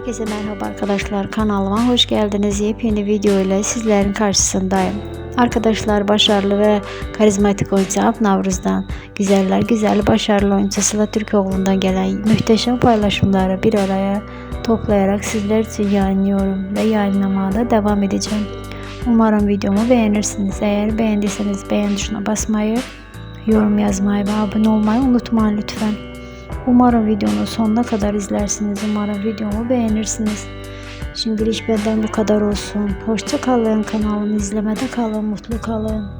Herkese merhaba arkadaşlar kanalıma hoş geldiniz. Yepyeni video ile sizlerin karşısındayım. Arkadaşlar başarılı ve karizmatik oyuncu Alp Navruz'dan, güzeller güzel başarılı oyuncu Sıla Türkoğlu'ndan gelen muhteşem paylaşımları bir araya toplayarak sizler için yayınlıyorum ve yayınlamaya da devam edeceğim. Umarım videomu beğenirsiniz. Eğer beğendiyseniz beğen tuşuna basmayı, yorum yazmayı ve abone olmayı unutmayın lütfen. Umarım videonun sonuna kadar izlersiniz. Umarım videomu beğenirsiniz. Şimdilik benden bu kadar olsun. Hoşça kalın. Kanalımı izlemede kalın. Mutlu kalın.